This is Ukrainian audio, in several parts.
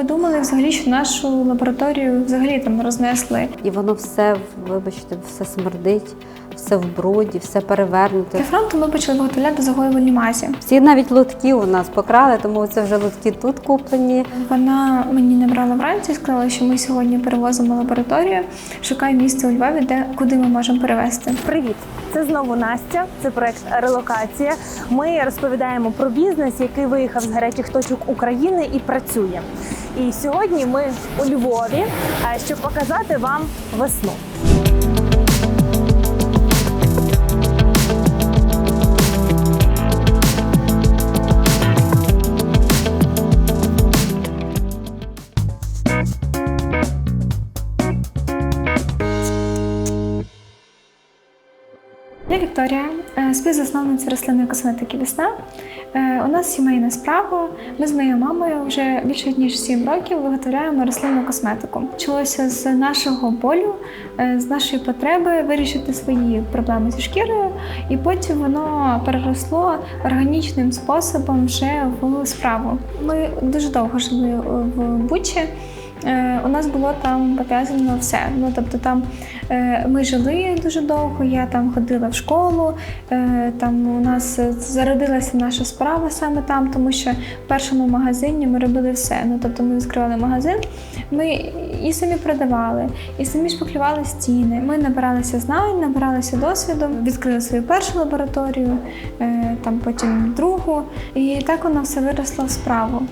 Ми думали взагалі, що нашу лабораторію взагалі там рознесли. І воно все, вибачте, все смердить, все в бруді, все перевернуте. Для фронту ми почали виготовляти загоювальні масі. Всі навіть лотки у нас покрали, тому це вже лотки тут куплені. Вона мені набрала вранці і сказала, що ми сьогодні перевозимо лабораторію. Шукає місце у Львові, де куди ми можемо перевезти. Привіт! Це знову Настя. Це проект Релокація. Ми розповідаємо про бізнес, який виїхав з гарячих точок України і працює. І сьогодні ми у Львові, е, щоб показати вам весну. Я Вікторія, е, співзасновниця рослинної косметики Весна. Е, У нас сімейна справа. Ми з моєю мамою вже більше ніж 7 років виготовляємо рослинну косметику. Почалося з нашого болю, е, з нашої потреби вирішити свої проблеми зі шкірою, і потім воно переросло органічним способом вже в справу. Ми дуже довго жили в Бучі. У нас було там пов'язано все. Ну тобто там ми жили дуже довго, я там ходила в школу, е, там у нас е, зародилася наша справа саме там, тому що в першому магазині ми робили все. Ну тобто ми відкривали магазин, ми і самі продавали, і самі шпаклювали стіни. Ми набиралися знань, набиралися досвіду, відкрили свою першу лабораторію, е, там потім другу, і так воно все виросло в справу.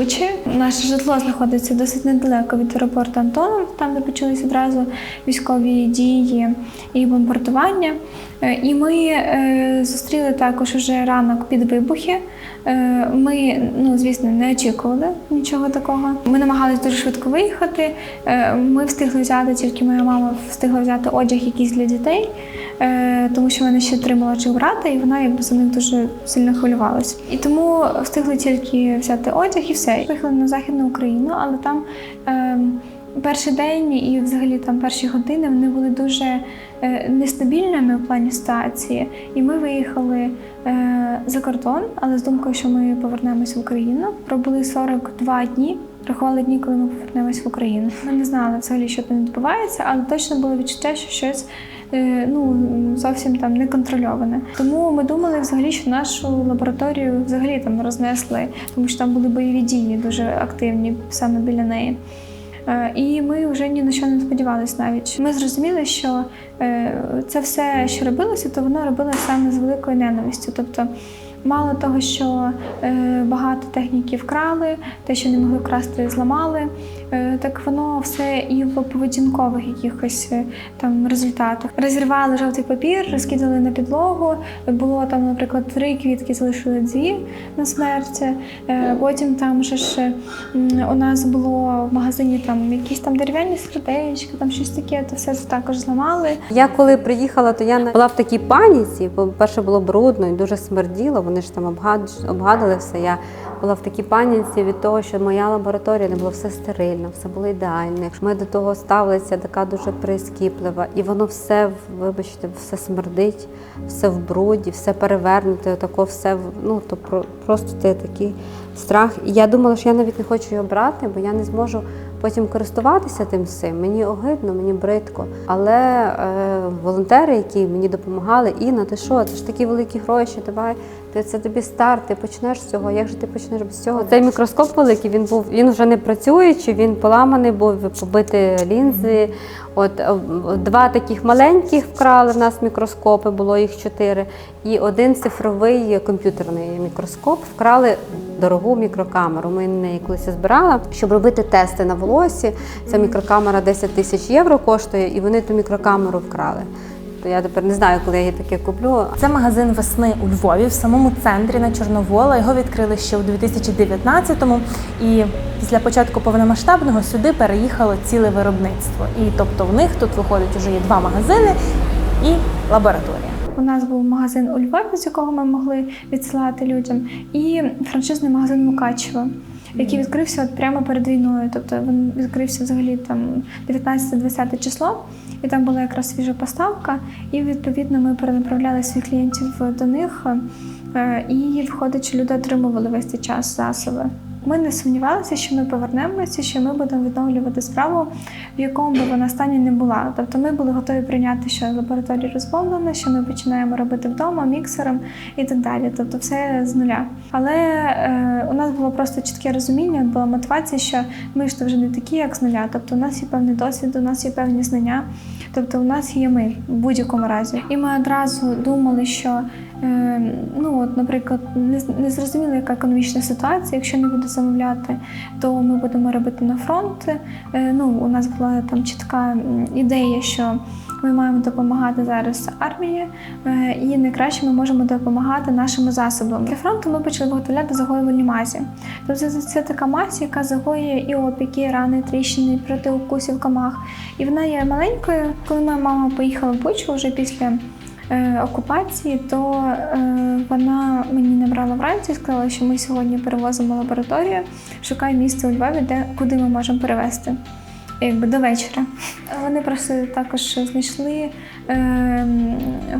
Бучі. Наше житло знаходиться досить недалеко від аеропорту Антонов, там де почалися одразу військові дії і бомбардування. Е, І ми е, зустріли також уже ранок під вибухи. Е, Ми, ну звісно, не очікували нічого такого. Ми намагалися дуже швидко виїхати. Ми встигли взяти, тільки моя мама встигла взяти одяг якийсь для дітей, тому що мене ще три молодших брата, і вона якби за них дуже сильно хвилювалась. І тому встигли тільки взяти одяг і все. Виїхали на Західну Україну, але там. Е, Перший день і взагалі там перші години вони були дуже е, нестабільними в плані ситуації. І ми виїхали е, за кордон, але з думкою, що ми повернемось в Україну. Пробули 42 дні. Рахували дні, коли ми повернемось в Україну. Ми не знали взагалі, що там відбувається, але точно було відчуття, що щось е, ну зовсім там не контрольоване. Тому ми думали взагалі, що нашу лабораторію взагалі там рознесли, тому що там були бойові дії дуже активні саме біля неї. Е, І ми вже ні на що не сподівалися навіть. Ми зрозуміли, що е, це все, що робилося, то воно робилося саме з великою ненавистю. Тобто, мало того, що е, багато техніки вкрали, те, що не могли вкрасти, зламали. Е, Так воно все і в поведінкових якихось е, там результатах. Розірвали жовтий папір, розкидали на підлогу. Було там, наприклад, три квітки, залишили дві на смерть. Е, Потім там же ж у нас було в магазині там якісь там дерев'яні сердечки, там щось таке, то все це також зламали. Я коли приїхала, то я була в такій паніці, бо перше було брудно і дуже смерділо. Вони ж там обгад- обгадили все. Я була в такій паніці від того, що моя лабораторія не було все стерильно, все було ідеально. Ми до того ставилися, така дуже прискіплива, і воно все, вибачте, все смердить, все в бруді, все перевернуте, отако все ну то про- просто це такий страх. І я думала, що я навіть не хочу його брати, бо я не зможу потім користуватися тим всім. Мені огидно, мені бридко. Але е, волонтери, які мені допомагали, Інна, ти що? Це ж такі великі гроші. Давай ти це тобі старт, ти почнеш з цього. Як же ти почнеш без цього? Цей мікроскоп великий, він був він вже не працюючий, він поламаний, був побиті лінзи. От е, два таких маленьких вкрали в нас мікроскопи, було їх чотири, і один цифровий комп'ютерний мікроскоп вкрали дорогу мікрокамеру. Ми неї колись збирала, щоб робити тести на волосі. Ця мікрокамера 10 тисяч євро коштує, і вони ту мікрокамеру вкрали. То я тепер не знаю, коли я її таке куплю. Це магазин весни у Львові, в самому центрі на Чорновола. Його відкрили ще у 2019-му. І після початку повномасштабного сюди переїхало ціле виробництво. І тобто в них тут виходить уже є два магазини і лабораторія. У нас був магазин у Львові, з якого ми могли відсилати людям, і франшизний магазин Мукачево. Який відкрився от прямо перед війною. Тобто він відкрився взагалі там 19-20 число. і там була якраз свіжа поставка. І відповідно ми перенаправляли своїх клієнтів до них. е, І входить, люди отримували весь цей час засоби. Ми не сумнівалися, що ми повернемося, що ми будемо відновлювати справу, в якому би вона стані не була. Тобто ми були готові прийняти, що лабораторія розбомблена, що ми починаємо робити вдома міксером і так далі. Тобто все з нуля. Але е, у нас було просто чітке розуміння, була мотивація, що ми ж то вже не такі, як з нуля. Тобто у нас є певний досвід, у нас є певні знання. Тобто у нас є ми в будь-якому разі. І ми одразу думали, що ну от, наприклад, не, з- зрозуміло, яка економічна ситуація. Якщо не буде замовляти, то ми будемо робити на фронт. Е, ну, у нас була там чітка ідея, що ми маємо допомагати зараз армії, е, і найкраще ми можемо допомагати нашими засобами. Для фронту ми почали виготовляти загоювальні мазі. Тобто це, це така мазь, яка загоює і опіки, рани, тріщини проти укусів комах. І вона є маленькою. Коли моя мама поїхала в Бучу вже після е, окупації, то е, вона мені набрала вранці і сказала, що ми сьогодні перевозимо лабораторію, шукай місце у Львові, де куди ми можемо перевезти. Якби до вечора. Вони просто також знайшли е,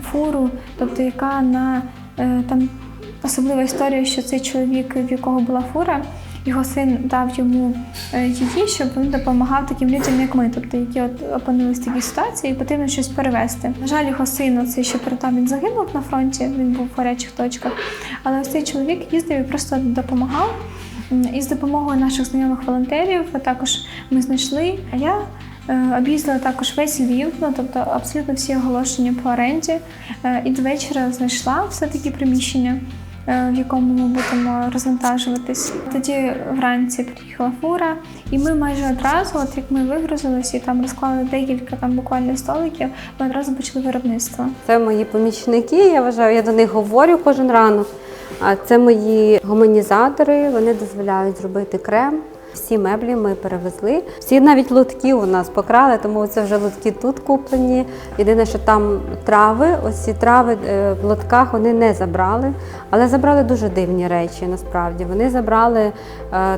фуру, тобто яка на е, там особлива історія, що цей чоловік, в якого була фура, його син дав йому е, її, щоб він допомагав таким людям, як ми, тобто які от опинились в такій ситуації, і потрібно щось перевезти. На жаль, його син, цей ще перед він загинув на фронті, він був в гарячих точках. Але ось цей чоловік їздив і просто допомагав. І з допомогою наших знайомих волонтерів також ми знайшли. А я е, об'їздила також весь Львів, ну тобто абсолютно всі оголошення по оренді. Е, І до вечора знайшла все-таки приміщення, е, в якому ми будемо розвантажуватись. Тоді вранці приїхала фура, і ми майже одразу, от як ми вигрузилися і там розклали декілька там буквально столиків, ми одразу почали виробництво. Це мої помічники, я вважаю, я до них говорю кожен ранок. А це мої гуманізатори, вони дозволяють зробити крем. Всі меблі ми перевезли. Всі навіть лотки у нас покрали, тому це вже лотки тут куплені. Єдине, що там трави, ось ці трави е, в лотках вони не забрали, але забрали дуже дивні речі насправді. Вони забрали е,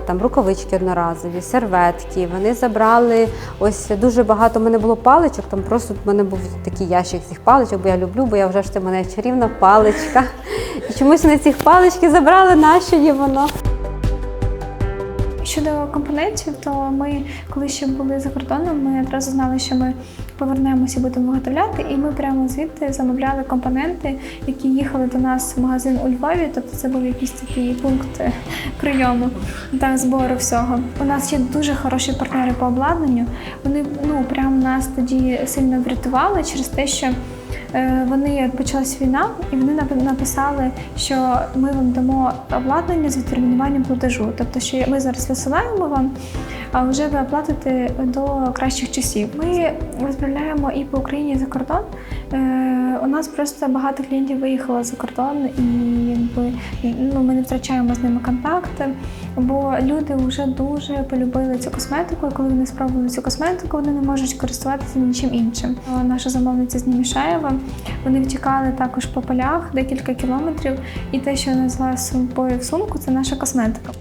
там рукавички одноразові, серветки. Вони забрали ось дуже багато. У мене було паличок. Там просто в мене був такий ящик цих паличок, бо я люблю, бо я вже ж це мене чарівна паличка. І чомусь вони цих палички забрали, нащо їм воно. Щодо компонентів, то ми, коли ще були за кордоном, ми одразу знали, що ми повернемося і будемо виготовляти, і ми прямо звідти замовляли компоненти, які їхали до нас в магазин у Львові. Тобто це був якийсь такий пункт прийому та збору всього. У нас є дуже хороші партнери по обладнанню. Вони ну прямо нас тоді сильно врятували через те, що. Е, Вони почалась війна, і вони нап- написали, що ми вам дамо обладнання з відтермінуванням платежу. Тобто, що ми зараз висилаємо вам, а вже ви оплатите до кращих часів. Ми розправляємо і по Україні і за кордон. Е, У нас просто багато клієнтів виїхало за кордон, і якби ну ми не втрачаємо з ними контакти. Бо люди вже дуже полюбили цю косметику, і коли вони спробували цю косметику, вони не можуть користуватися нічим іншим. Наша замовниця з Німішаєва, вони втікали також по полях декілька кілометрів, і те, що я з собою в сумку, це наша косметика.